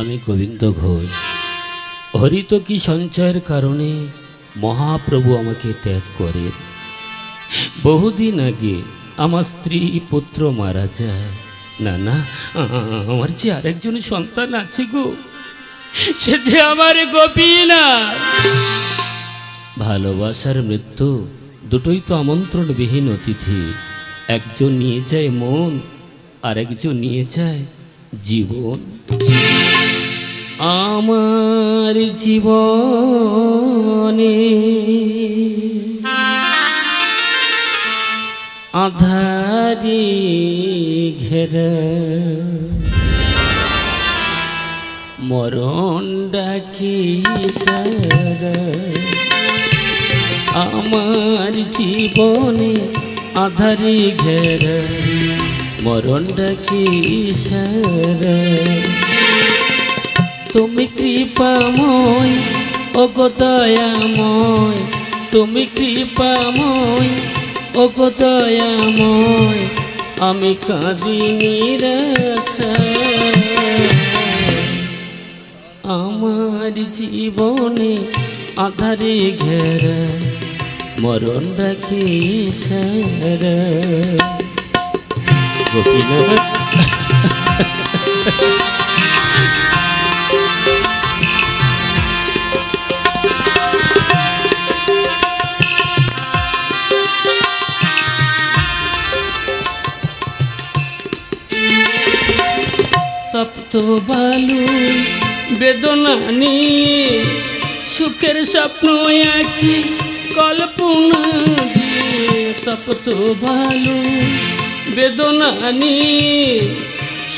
আমি গোবিন্দ ঘোষ। হরিত কি সঞ্চয়ের কারণে মহাপ্রভু আমাকে ত্যাগ করেন? বহুদিন আগে আমার স্ত্রী পুত্র মারা যায়। না না, আমার যে আরেকজন সন্তান আছে গো, সে যে আমার গোপীনা ভালোবাসার মৃত্যু দুটোই তো আমন্ত্রণবিহীন অতিথি। একজন নিয়ে যায় মন, আরেকজন নিয়ে যায় জীবন। আমার জীবনে আধারি ঘেরা মরণ ডাকি সারা আমার জীবনে আধারি ঘেরা মরণ ডাকি সারা তুমি কৃপাময়, ওগো দয়াময়। তুমি কৃপাময়, ওগো দয়াময়। আমি কাঁদি নিরাশায় আমার জীবনে আধারে ঘেরা মরণ রাখি সারা বালু বেদনা নিয়ে, সুখের স্বপ্ন আঁকি কল্পনা দিয়ে। তপ্ত বালু বেদনা নিয়ে,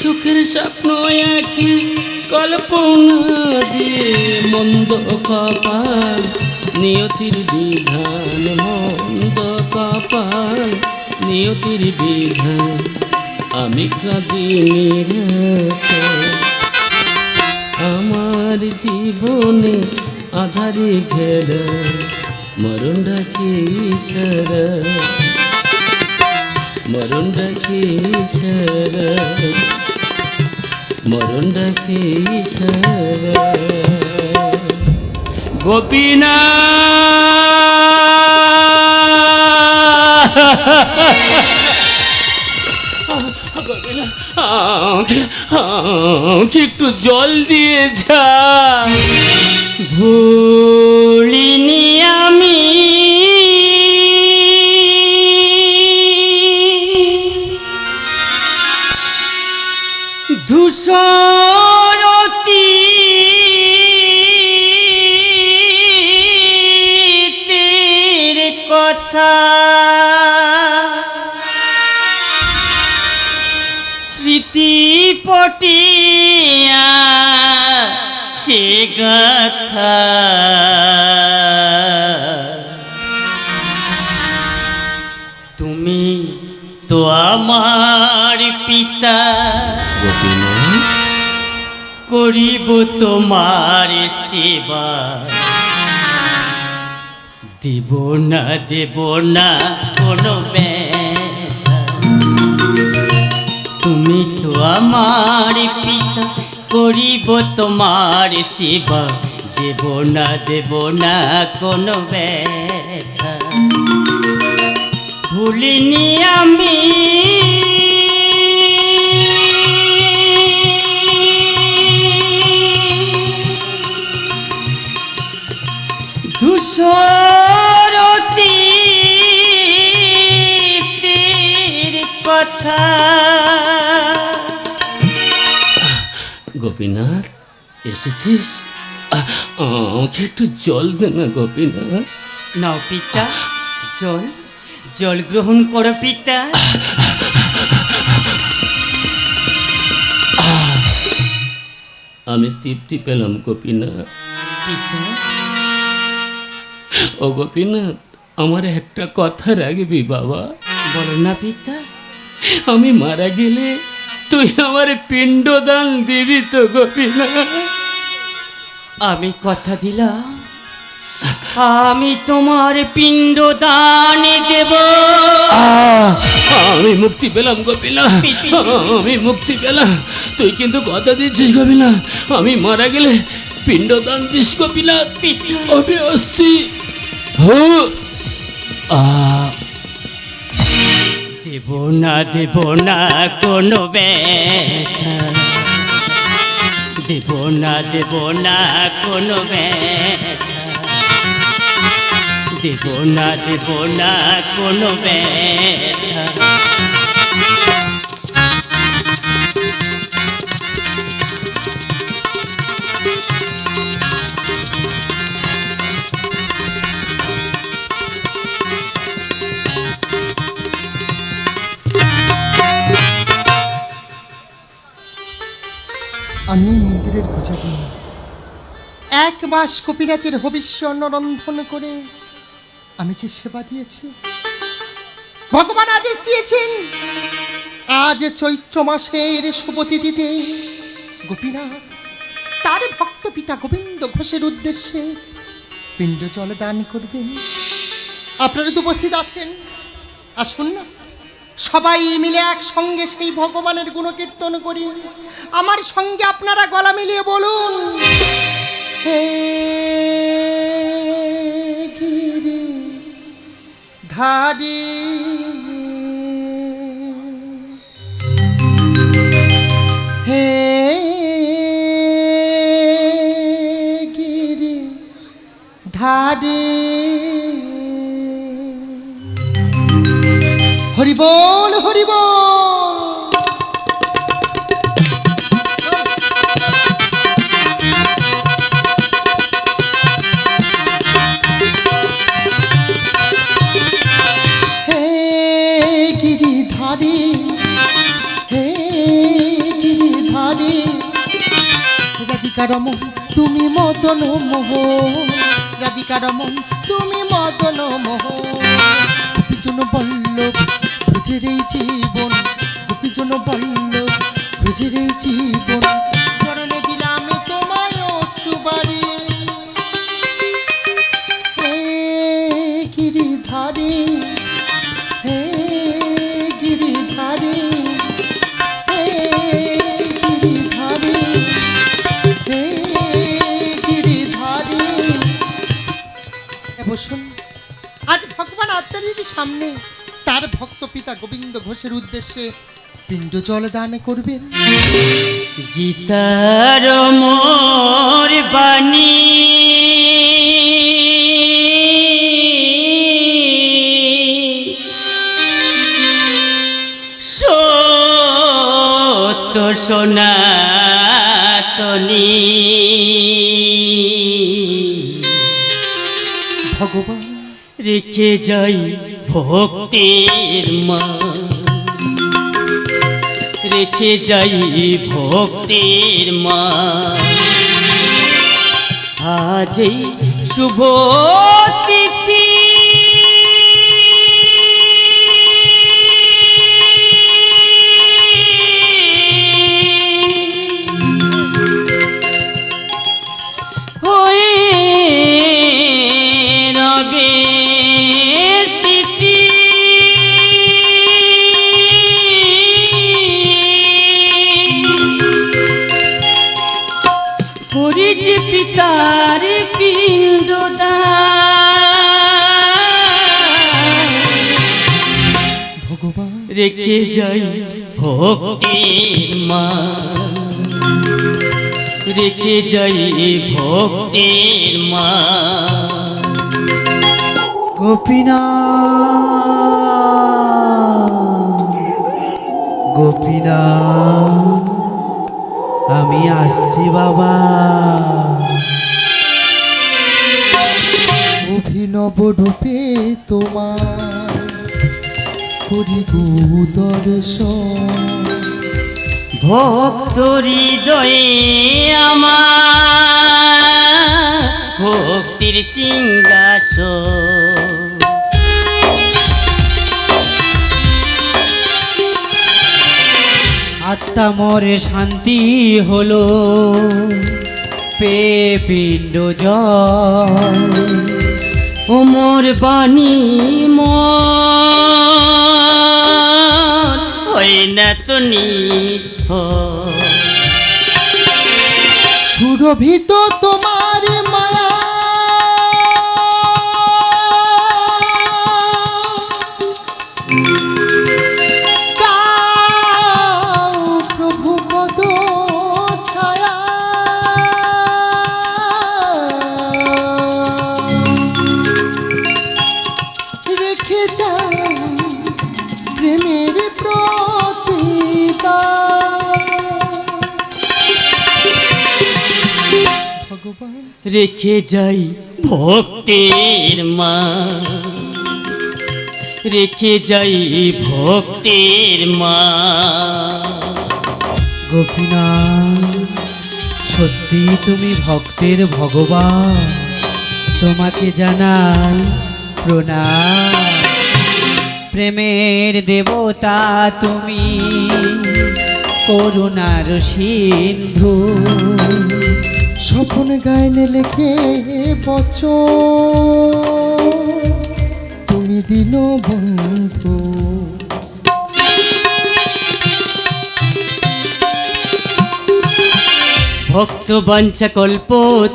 সুখের স্বপ্ন আঁকি কল্পনা দিয়ে। মন্দ কপাল, নিয়তির বিধান, মন্দ কপাল, নিয়তির বিধান। আমি কাঁদি নিরাশায় আমার জীবনে আধারে ঘেরা মরণ ডাকি সারা মরণ ডাকি সারা মরণ ডাকি সারা গোপীনা আমাকে একটু জল দিয়ে যা। স্মৃতি পটিয়া সে গাথা। তুমি তো আমার পিতা। করিব তোমার সেবা। দেব না দেব না, কোনো তুমি তো আমার পিতা, করিব তোমার সেবা। দেব না দেব না কোনো ভুলিনি আমি। ধূসরতি কথা। গোপীনাথ এসেছিস? আমাকে একটু জল দে না গোপীনাথ। নাও পিতা জল। জল গ্রহণ করো পিতা। আমি তৃপ্তি পেলাম গোপীনাথ। ও গোপীনাথ আমার একটা কথা রাখবি বাবা। বলো না পিতা। আমি মারা গেলে তুই আমার পিণ্ডদান দিবি তো গোপীনাথ আমি কথা দিলাম আমি তোমার পিণ্ড দান দেব আমি মুক্তি পেলাম পিপি। আমি মুক্তি পেলাম। তুই কিন্তু কথা দিচ্ছিস কপিলা আমি মারা গেলে পিণ্ডদান দিস কপিলা পিতা আমি আসছি হ্যাঁ। আ দেব না দেব না কোনো ব্যথা। দেব না দেব না কোনো ব্যথা। দেব না দেব না কোনো ব্যথা। আমি মন্দিরের পূজারি এক মাস কপিরাতের ভবিষ্যৎ রন্ধন করে আমি যে সেবা দিয়েছি, ভগবান আদেশ দিয়েছেন, আজ চৈত্র মাসের শুভ তিথিতে গোপীনাথ, তার ভক্ত পিতা গোবিন্দ ঘোষের উদ্দেশ্যে পিণ্ড জল দান করবেন। আপনারা তো উপস্থিত আছেন? আসুন না। সবাই মিলে একসঙ্গে সেই ভগবানের গুণকীর্তন করি। আমার সঙ্গে আপনারা গলা মিলিয়ে বলুন ধারি। হে গিরি ধারি। হরি বল হরি বল হে গিরিধারী হে গিরিধারী, রাধিকা রমন, তুমি মদন মোহ। রাধিকা রমন, তুমি মদন মোহ। গোপীজন বল্লভ খুঁজে রে জীবন গোপীজন বল্লভ খুঁজে রে জীবন চরণে দিলাম তোমায় অশ্রুবাড়ি হে গিরিধারী হে গিরিধারী বসুন, আজ ভগবান আত্মারির সামনে তার ভক্ত পিতা গোবিন্দ ঘোষের উদ্দেশ্যে পিণ্ড জল দান করবেন। গীতার মোর বাণী। সত্য সনাতনী। ভগবান। রেখে যাই ভক্তির মা। রেখে যাই ভক্তির মা। আজই শুভ রেখে যাই ভক্তির মা রেখে যাই ভক্তির মা গোপীনা গোপীনা আমি আসছি বাবা। অভিনব রূপে তোমার করি দর্শন। ভক্ত হৃদয়ে আমার ভক্তির সিংহাসন। আত্মা মরে শান্তি হলো পে পিণ্ড জল ওমর বাণী মন না সুরভিত তোমার রেখে যাই ভক্তের মা। রেখে যাই ভক্তের মা। গোপীনাথ, সত্যি তুমি ভক্তের ভগবান, তোমাকে জানাই প্রণাম। প্রেমের দেবতা তুমি, করুণার সিন্ধু। স্বপন গায়নে লেখে বচ তুমি দিন বন্ধু। ভক্ত বাঞ্ছা কল্প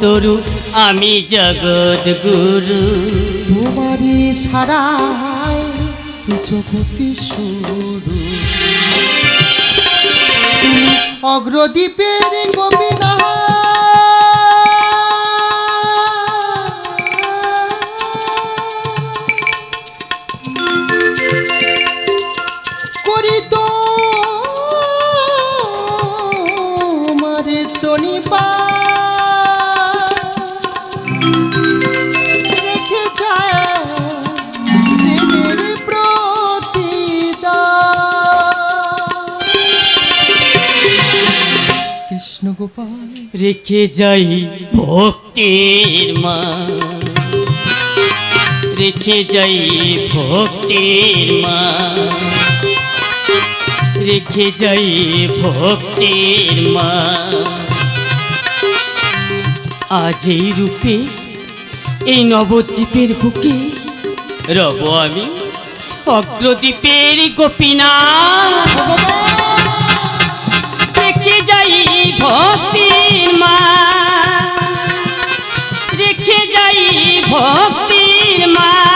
তরু আমি জগৎ গুরু তোমারই সারায় জগতি শুরু। তুমি অগ্রদ্বীপের গোবিনা কৃষ্ণ গোপাল। রেখে যাই ভক্তের মা। রেখে যাই ভক্তের মা। রেখে যাই ভক্তের মা। আজ এই রূপে এই নবদ্বীপের বুকে রব আমি অগ্রদ্বীপের গোপীনাথ। ভক্তির মা। রেখে যাই ভক্তির মা।